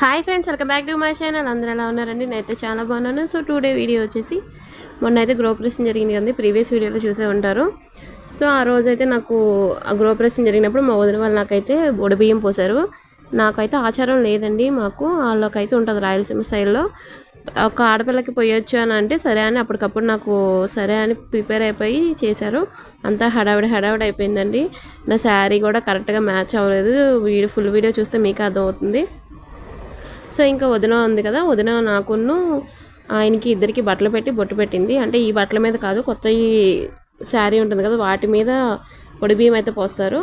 Hi friends welcome back to my channel అందరూ ఎలా ఉన్నారండి? నేనైతే చాలా బాగున్నాను. సో టూ డే వీడియో వచ్చేసి మొన్న అయితే గృహప్రవేశం జరిగింది కదండి. ప్రీవియస్ వీడియోలో చూసే ఉంటారు. సో ఆ రోజైతే నాకు ఆ గృహప్రవేశం జరిగినప్పుడు మా వదిన వాళ్ళు నాకైతే బియ్యం పోసారు. నాకైతే ఆచారం లేదండి మాకు. వాళ్ళకైతే ఉంటుంది రాయలసీమ స్టైల్లో. ఒక ఆడపిల్లకి పోయొచ్చు అని అంటే సరే అని అప్పటికప్పుడు నాకు సరే అని ప్రిపేర్ అయిపోయి చేశారు. అంతా హడావిడి హడావిడి అయిపోయిందండి. నా శారీ కూడా కరెక్ట్గా మ్యాచ్ అవ్వలేదు. వీడియో ఫుల్ వీడియో చూస్తే మీకు అర్థమవుతుంది. సో ఇంకా వదిన ఉంది కదా వదిన నాకును ఆయనకి ఇద్దరికి బట్టలు పెట్టి బొట్టు పెట్టింది. అంటే ఈ బట్టల మీద కాదు కొత్త ఈ శారీ ఉంటుంది కదా వాటి మీద పొడి బియ్యం అయితే పోస్తారు.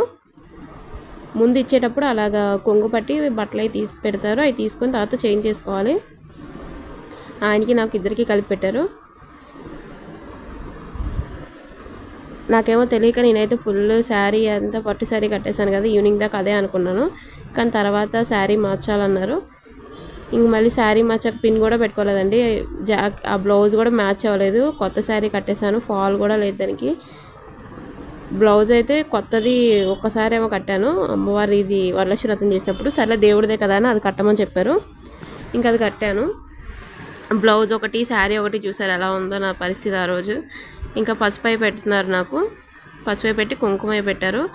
ముందు ఇచ్చేటప్పుడు అలాగా కొంగు పట్టి బట్టలు అవి తీసి పెడతారు. అవి తీసుకొని తర్వాత చేంజ్ చేసుకోవాలి. ఆయనకి నాకు ఇద్దరికి కలిపి పెట్టారు. నాకేమో తెలియక నేనైతే ఫుల్ శారీ అంతా పట్టు శారీ కట్టేశాను కదా ఈవినింగ్ దాకా అదే అనుకున్నాను. కానీ తర్వాత శారీ మార్చాలన్నారు. ఇంక మళ్ళీ శారీ మార్చాక పిన్ కూడా పెట్టుకోలేదండి. జాక్ ఆ బ్లౌజ్ కూడా మ్యాచ్ అవ్వలేదు. కొత్త శారీ కట్టేశాను. ఫాల్ కూడా లేదు దానికి. బ్లౌజ్ అయితే కొత్తది ఒక్కసారి ఏమో కట్టాను. అమ్మవారి ఇది వరలక్ష్మి రథం చేసినప్పుడు సరే దేవుడిదే కదా అని అది కట్టమని చెప్పారు. ఇంకా అది కట్టాను. బ్లౌజ్ ఒకటి శారీ ఒకటి చూసారు ఎలా ఉందో నా పరిస్థితి ఆ రోజు. ఇంకా పసుపై పెడుతున్నారు నాకు. పసుపై పెట్టి కుంకుమ పెట్టారు.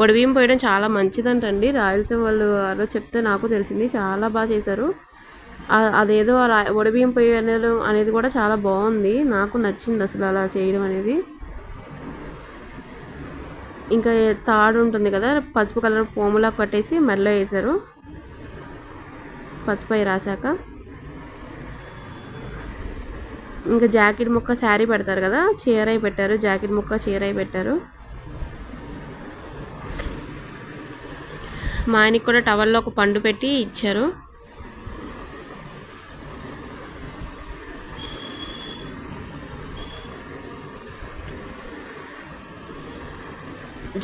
పొడిబియ్యం పోయడం చాలా మంచిదంటండి. రాయలసీమ వాళ్ళు ఆ రోజు చెప్తే నాకు తెలిసింది. చాలా బాగా చేశారు. అదేదో ఒడిబియ్యం పొయ్యి అనేది అనేది కూడా చాలా బాగుంది. నాకు నచ్చింది అసలు అలా చేయడం అనేది. ఇంకా తాడు ఉంటుంది కదా పసుపు కలర్ పోములా కట్టేసి మెడలో వేశారు. పసుపు అయి రాశాక. ఇంకా జాకెట్ ముక్క శారీ పెడతారు కదా చీర అయి పెట్టారు జాకెట్ ముక్క చీర అయి పెట్టారు. మా ఆయనకి కూడా టవల్లో ఒక పండు పెట్టి ఇచ్చారు.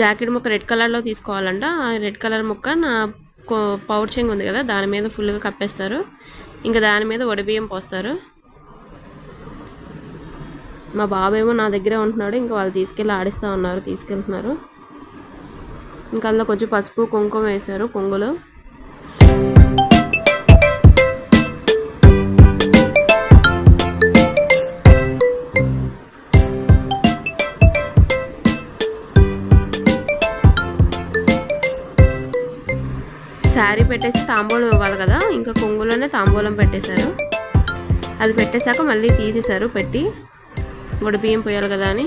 జాకెట్ ముక్క రెడ్ కలర్లో తీసుకోవాలంట. ఆ రెడ్ కలర్ ముక్క నా పౌడ్ చెంగ్ ఉంది కదా దాని మీద ఫుల్గా కప్పేస్తారు. ఇంకా దాని మీద వడిబియ్యం పోస్తారు. మా బాబేమో నా దగ్గరే ఉంటున్నాడు ఇంకా వాళ్ళు తీసుకెళ్ళి ఆడిస్తూ ఉన్నారు తీసుకెళ్తున్నారు. ఇంకా అందులో కొంచెం పసుపు కుంకుమ వేశారు కొంగులు శారీ పెట్టేసి తాంబూలం ఇవ్వాలి కదా ఇంకా కొంగులోనే తాంబూలం పెట్టేశారు. అది పెట్టేశాక మళ్ళీ తీసేశారు పెట్టి గుడి బియ్యం పోయాలి కదా అని.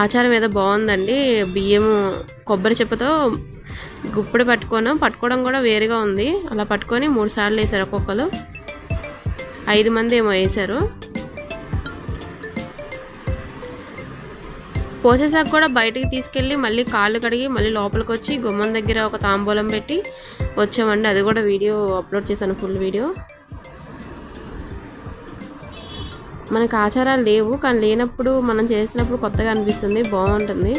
ఆచారం ఏదో బాగుందండి బియ్యము కొబ్బరి చెప్పతో గుప్పుడు పట్టుకోను. పట్టుకోవడం కూడా వేరుగా ఉంది. అలా పట్టుకొని మూడు సార్లు వేసారు ఒక్కొక్కరు. ఐదు మంది ఏమో వేశారు. పోసేసాక కూడా బయటికి తీసుకెళ్ళి మళ్ళీ కాళ్ళు కడిగి మళ్ళీ లోపలికి వచ్చి గుమ్మం దగ్గర ఒక తాంబూలం పెట్టి వచ్చామండి. అది కూడా వీడియో అప్లోడ్ చేశాను ఫుల్ వీడియో. మనకు ఆచారాలు లేవు కానీ లేనప్పుడు మనం చేసినప్పుడు కొత్తగా అనిపిస్తుంది బాగుంటుంది.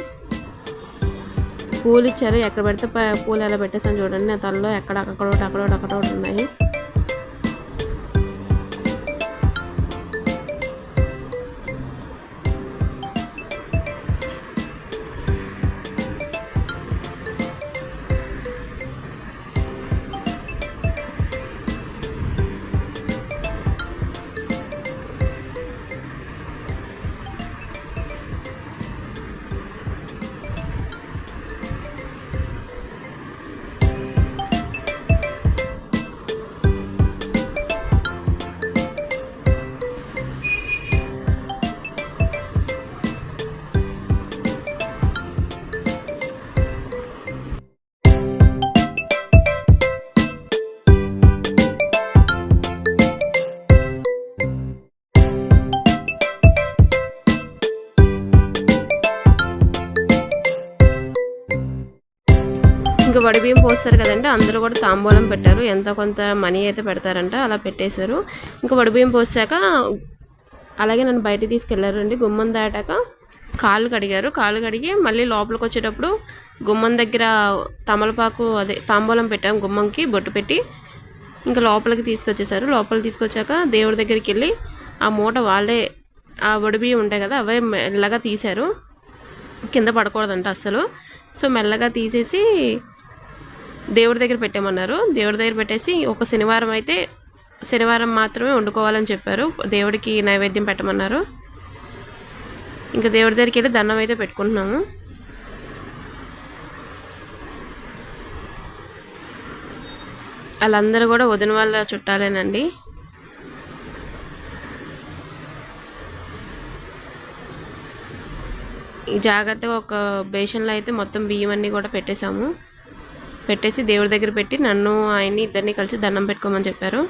పూలు ఇచ్చారు ఎక్కడ పెడితే పూలు ఎలా పెట్టేసాను చూడండి. నా తలలో ఎక్కడ అక్కడ అక్కడ అక్కడ ఉన్నాయి. వడి బియ్యం పోస్తారు కదండి అందరూ కూడా తాంబూలం పెట్టారు. ఎంత కొంత మనీ అయితే పెడతారంట అలా పెట్టేశారు. ఇంకా వడి బియ్యం పోసాక అలాగే నన్ను బయట తీసుకెళ్ళారండి. గుమ్మం దాటాక కాళ్ళు కడిగారు. కాళ్ళు కడిగి మళ్ళీ లోపలికి వచ్చేటప్పుడు గుమ్మం దగ్గర తమలపాకు అదే తాంబూలం పెట్టాం గుమ్మంకి బొట్టు పెట్టి. ఇంకా లోపలికి తీసుకొచ్చేసారు లోపలికి తీసుకొచ్చాక దేవుడి దగ్గరికి వెళ్ళి ఆ మూట వాళ్ళే ఆ వడిబియ్యం ఉంటాయి కదా అవే మెల్లగా తీశారు. కింద పడకూడదంట అస్సలు. సో మెల్లగా తీసేసి దేవుడి దగ్గర పెట్టామన్నారు. దేవుడి దగ్గర పెట్టేసి ఒక శనివారం అయితే శనివారం మాత్రమే వండుకోవాలని చెప్పారు. దేవుడికి నైవేద్యం పెట్టమన్నారు. ఇంకా దేవుడి దగ్గరికి వెళ్ళి దండం అయితే పెట్టుకుంటున్నాము. వాళ్ళందరూ కూడా వదిన వాళ్ళ చుట్టాలేనండి. ఈ జాగ్రత్తగా ఒక బేషన్లో అయితే మొత్తం బియ్యం అన్నీ కూడా పెట్టేశాము. పెట్టేసి దేవుడి దగ్గర పెట్టి నన్ను ఆయన్ని ఇద్దరిని కలిసి దండం పెట్టుకోమని చెప్పారు.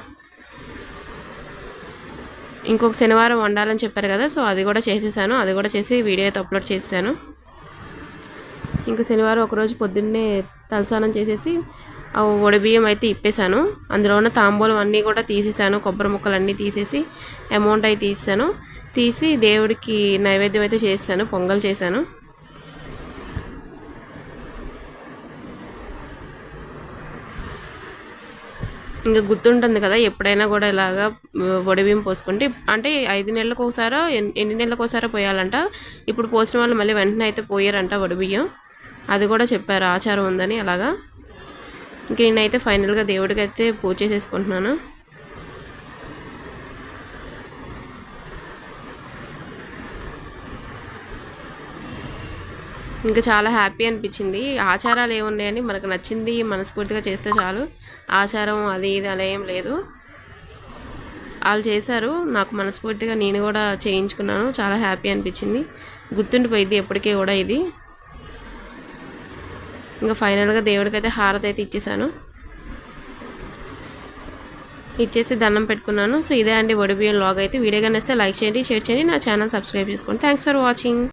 ఇంకొక శనివారం వండాలని చెప్పారు కదా సో అది కూడా చేసేసాను. అది కూడా చేసి వీడియో అయితే అప్లోడ్ చేశాను ఇంకా శనివారం ఒకరోజు పొద్దున్నే తలస్నానం చేసేసి ఆ బియ్యం అయితే ఇప్పేశాను. అందులో ఉన్న తాంబూలం అన్నీ కూడా తీసేసాను కొబ్బరి ముక్కలు అన్నీ తీసేసి అమౌంట్ అయితే తీసాను తీసి దేవుడికి నైవేద్యం అయితే చేశాను పొంగల్ చేశాను. ఇంకా గుర్తుంటుంది కదా ఎప్పుడైనా కూడా ఇలాగా బియ్యం పోసుకుంటే అంటే ఐదు నెలలకు ఒకసారో ఎన్ని నెలలకు ఒకసారో పోయాలంట. ఇప్పుడు పోసిన వాళ్ళు మళ్ళీ వెంటనే అయితే పోయారంట బియ్యం. అది కూడా చెప్పారు ఆచారం ఉందని అలాగా. ఇంక నేనైతే ఫైనల్గా దేవుడికి అయితే పూజ చేసేసుకుంటున్నాను. ఇంకా చాలా హ్యాపీ అనిపించింది. ఆచారాలు ఏమున్నాయని మనకు నచ్చింది మనస్ఫూర్తిగా చేస్తే చాలు. ఆచారం అది ఇది అలా ఏం లేదు. వాళ్ళు చేశారు. నాకు మనస్ఫూర్తిగా నేను కూడా చేయించుకున్నాను. చాలా హ్యాపీ అనిపించింది. గుర్తుండిపోయింది ఎప్పటికీ కూడా ఇది. ఇంకా ఫైనల్గా దేవుడికి అయితే హారతి అయితే ఇచ్చేసాను ఇచ్చేసి దండం పెట్టుకున్నాను. సో ఇదే అండి వడిబియ్యం లాగ్ అయితే. వీడియో కానీ లైక్ చేయండి షేర్ చేయండి. నా ఛానల్ సబ్స్క్రైబ్ చేసుకోండి. Thanks for watching